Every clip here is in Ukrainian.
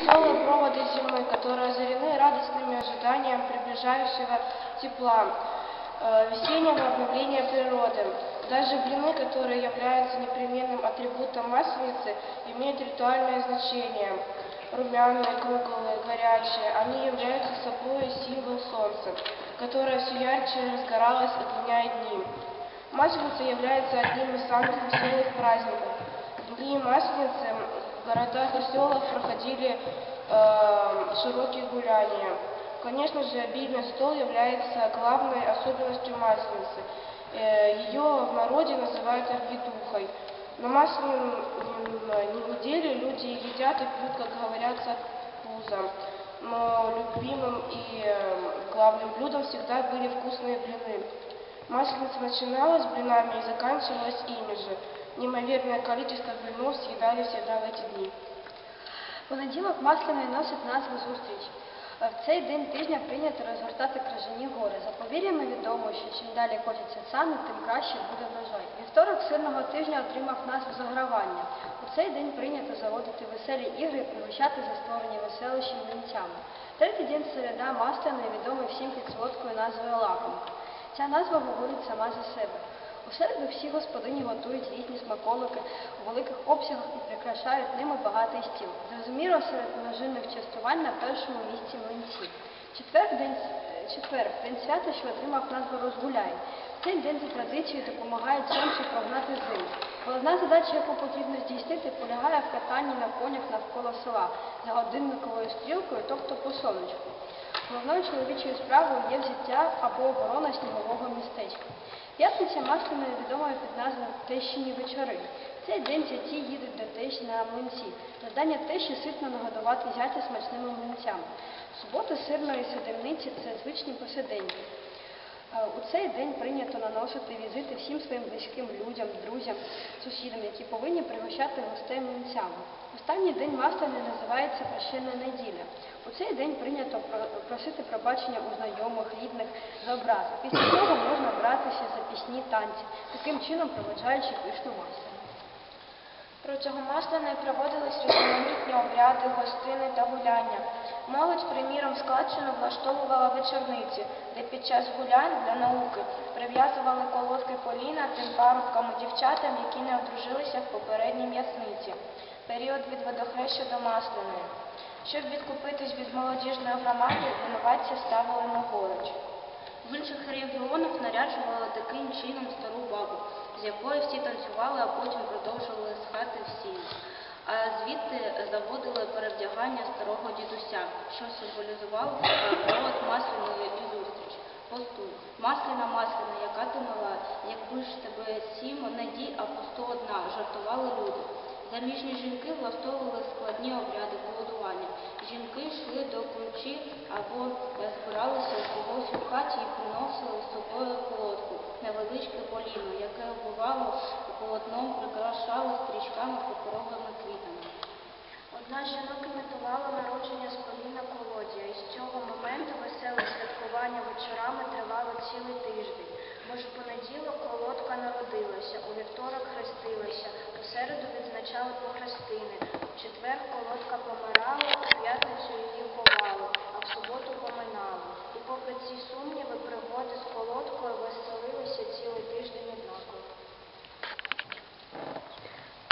Веселые проводы зимы, которые озарены радостными ожиданием приближающего тепла, э, весеннего обновления природы. Даже блины, которые являются непременным атрибутом масленицы, имеют ритуальное значение. Румяные, круглые, горячие, они являются собой символ солнца, которое все ярче разгоралось от дня и дни. Масленица является одним из самых веселых праздников. Дни Масленицы городах и селах проходили э, широкие гуляния. Конечно же, обильный стол является главной особенностью Масленицы. Э, ее в народе называют обедухой. На масленной неделе люди едят и пьют, как говорятся, пузом. Но любимым и э, главным блюдом всегда были вкусные блины. Масленица начиналась блинами и заканчивалась ими же. Неимоверное количество блинов съедали всегда в эти дни. Понеділок масляний носить назву зустріч. В цей день тижня прийнято розгортати крижані гори. За повір'ями відомо, що чим далі котяться сани, тим краще буде врожай. Вівторок сирного тижня отримав назву загравання. У цей день прийнято заводити веселі ігри і пригощати за створені веселищі вінцями. Третій день середа масляний відомий всім під солодкою назвою лакомка. Ця назва говорить сама за себе. У середу всі господині готують різні смаколики у великих обсягах і прикрашають ними багатий стіл. Зрозуміло, серед множинних частувань на першому місці млинці. Четвер, день, с- четвер, день свята, що отримав назву Розгуляй. Цей день за традицією допомагають сонцю прогнати зиму. Головна задача, яку потрібно здійснити, полягає в катанні на конях навколо села за годинниковою стрілкою, тобто по сонечку. Головною чоловічою справою є взяття або оборона снігового містечка. П'ятниця масляної відомою під назвою Тещині вечори. Цей день зяті їдуть до тещі на млинці. Завдання тещі ситно нагодувати зятя смачними млинцями. Субота сирної сидельниці це звичні посиденьки. Е, У цей день прийнято наносити візити всім своїм близьким людям, друзям, сусідам, які повинні пригощати гостей мінцями. Останній день масляни називається Прощена неділя. У цей день прийнято просити пробачення у знайомих, рідних за образи. Після цього можна братися за пісні, танці, таким чином проведжаючи пишну масляну. Протягом масляної проводились різноманітні обряди, гостини та гуляння. Молодь, приміром, складчину влаштовувала вечорниці, де під час гулянь для науки прив'язували колодки поліна тим парубкам і дівчатам, які не одружилися в попередній м'ясниці. Період від водохреща до масляної. Щоб відкупитись від молодіжної громади, винуватці ставили на. В інших регіонах наряджували таким чином стару бабу, з якої всі танцювали, а потім продовжували з хати всі. А звідти заводили перевдягання старого дідуся, що символізував е, провод масляної зустріч. Постуй, масляна масляна, яка ти мала, якби ж тебе сім не дій, а по сто одна, жартували люди. Заміжні жінки влаштовували складні обряди голодування. Жінки йшли до ключі або е, збиралися у когось у хаті стрічками паперовими квітами. Одна з жінок імітувала народження з коліна колодія, і з цього моменту веселе святкування вечорами тривало цілий тиждень. Бо ж понеділок колодка народилася, у вівторок хрестилася, у середу відзначали похрестини, у четвер колодка помирала, у п'ятницю її ховали, а в суботу поминали. І попри ці сумніви, пригоди з колодкою веселилися цілий тиждень однаково.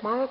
Марина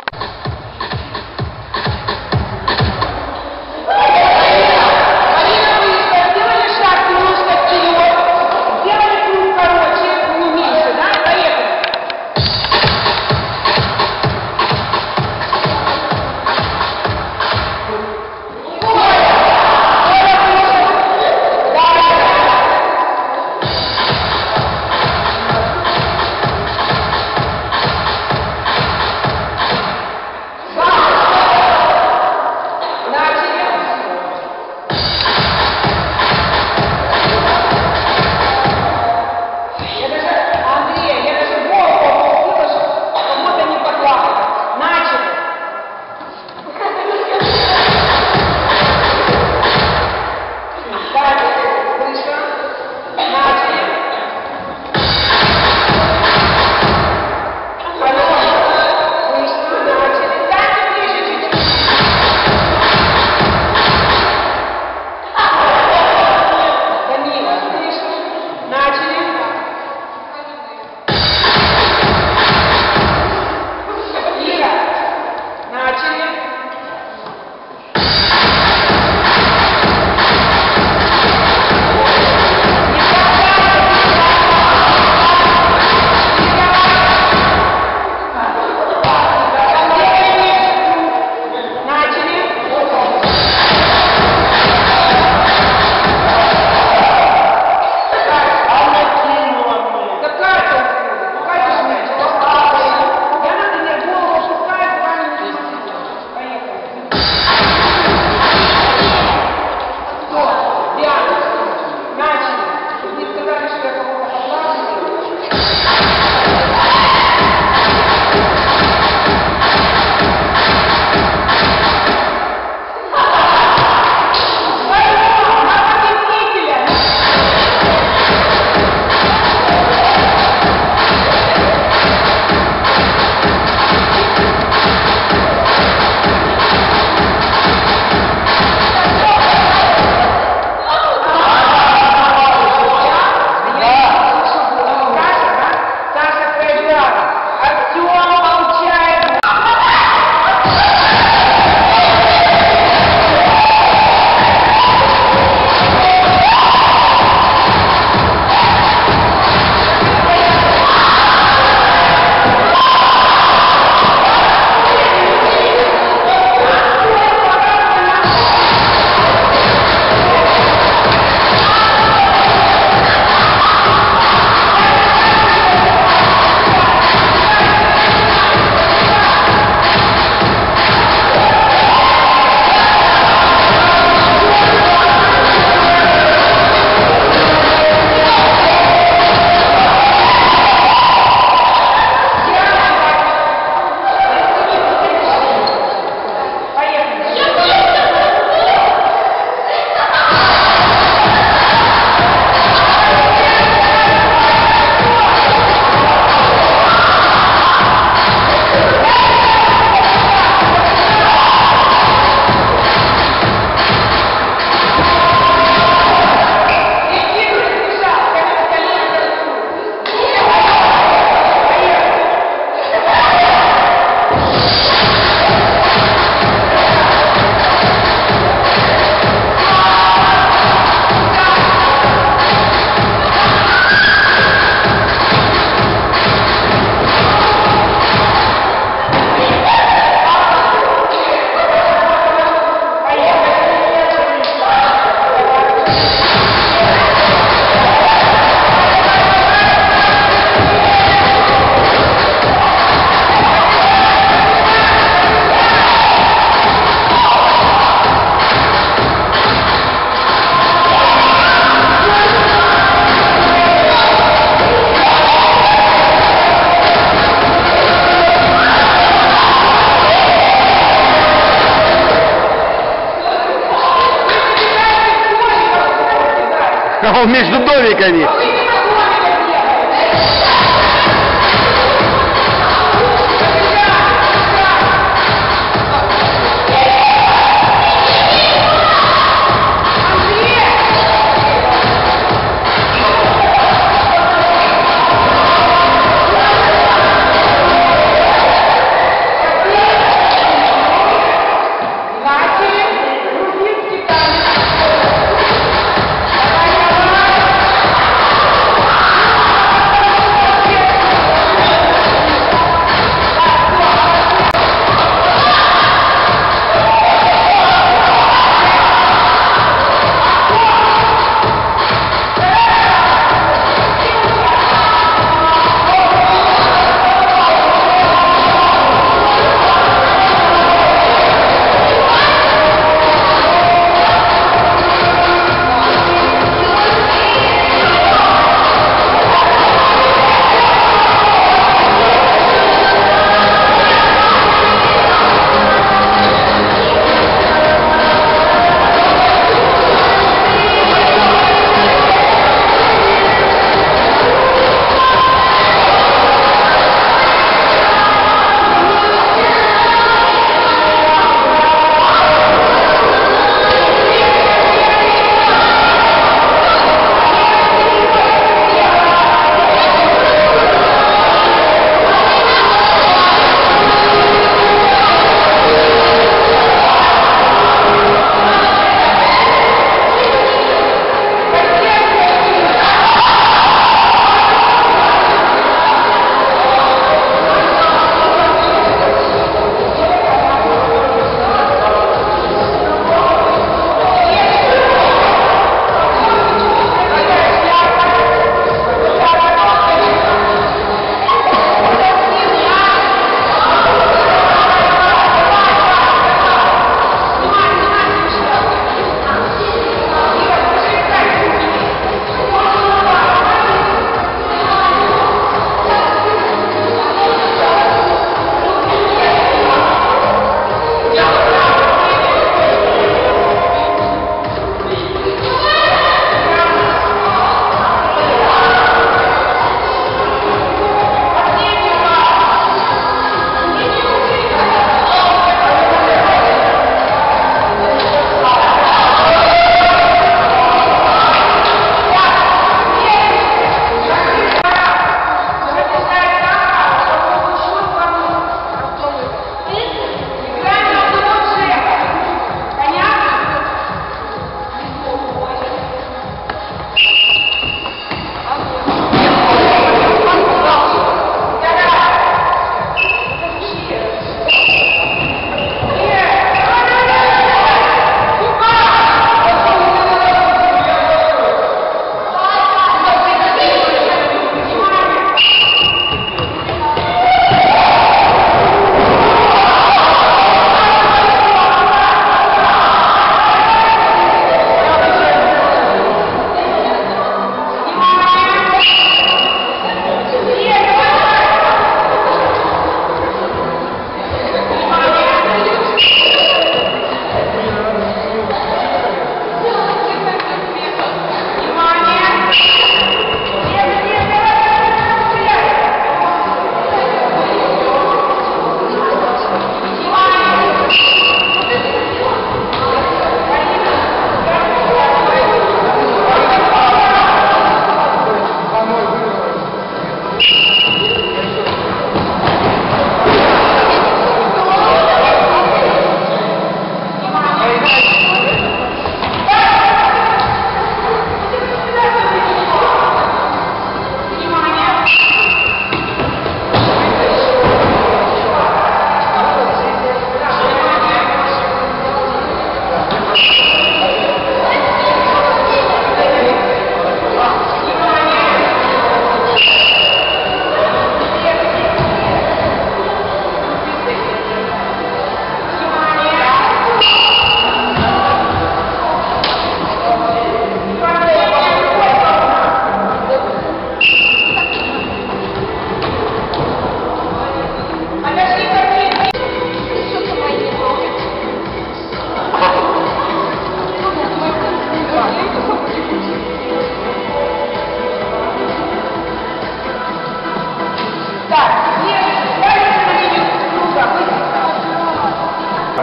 между домиками.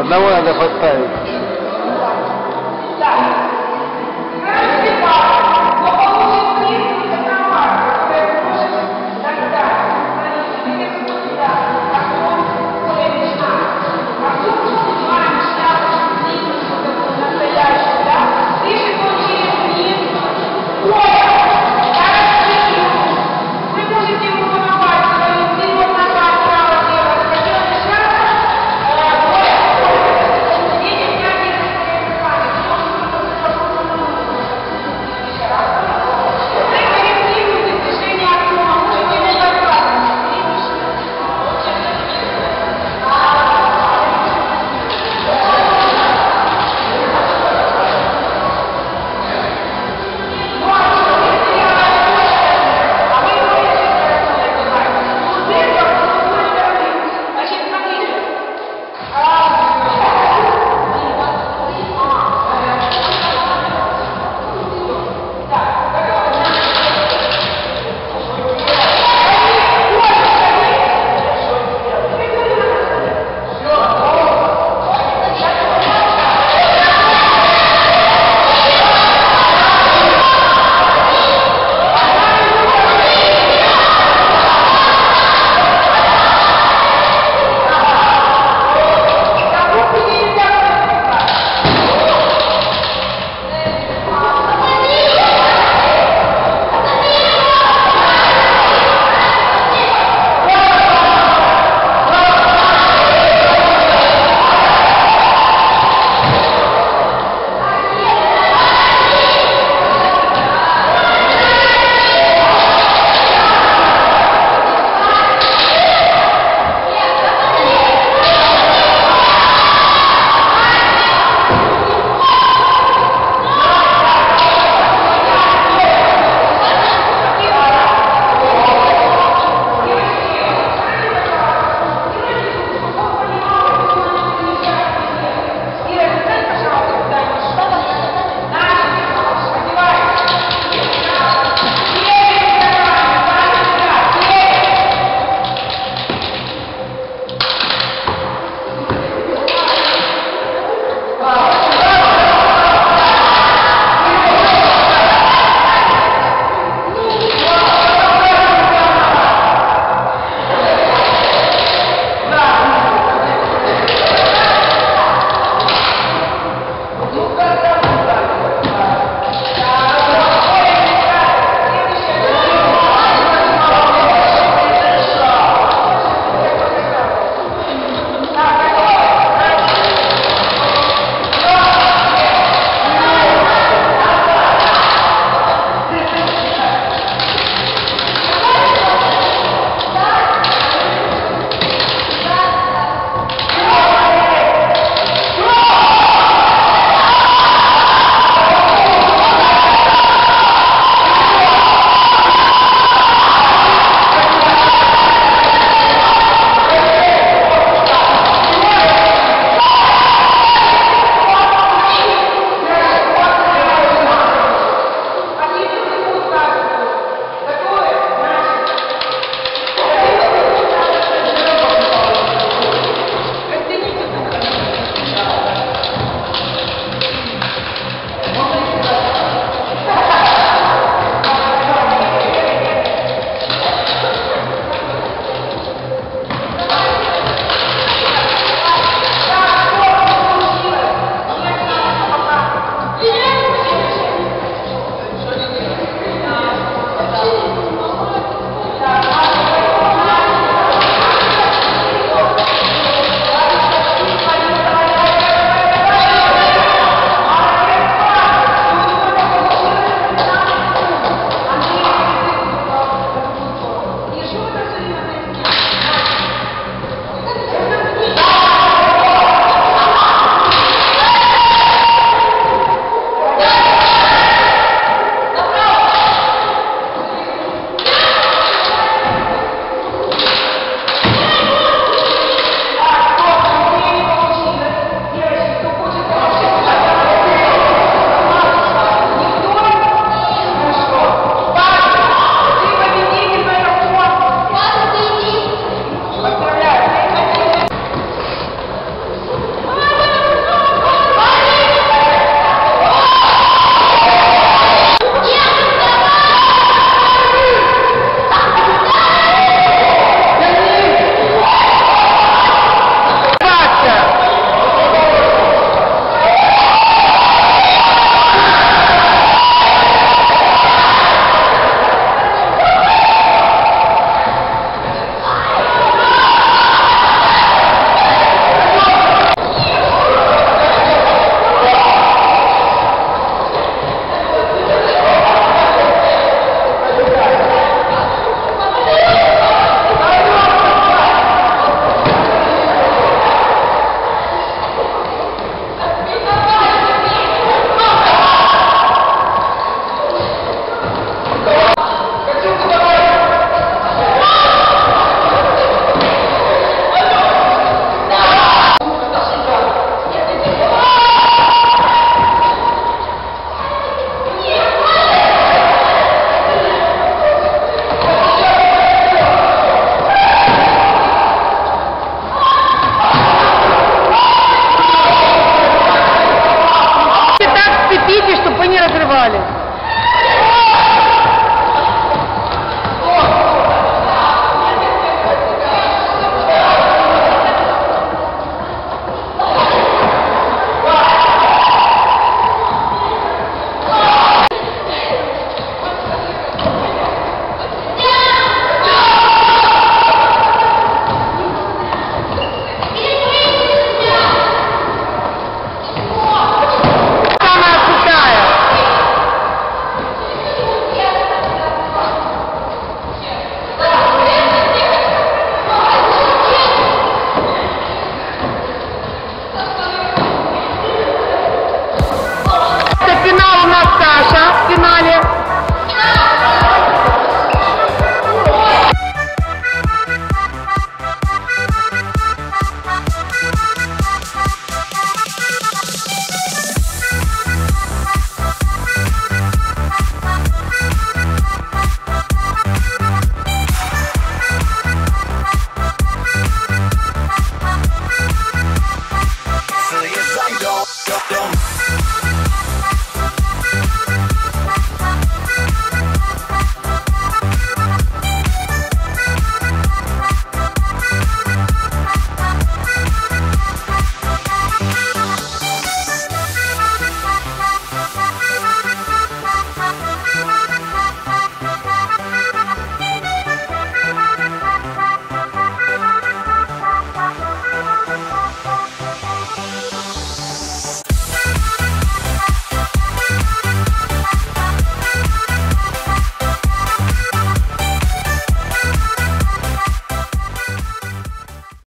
أنه هذا خطأ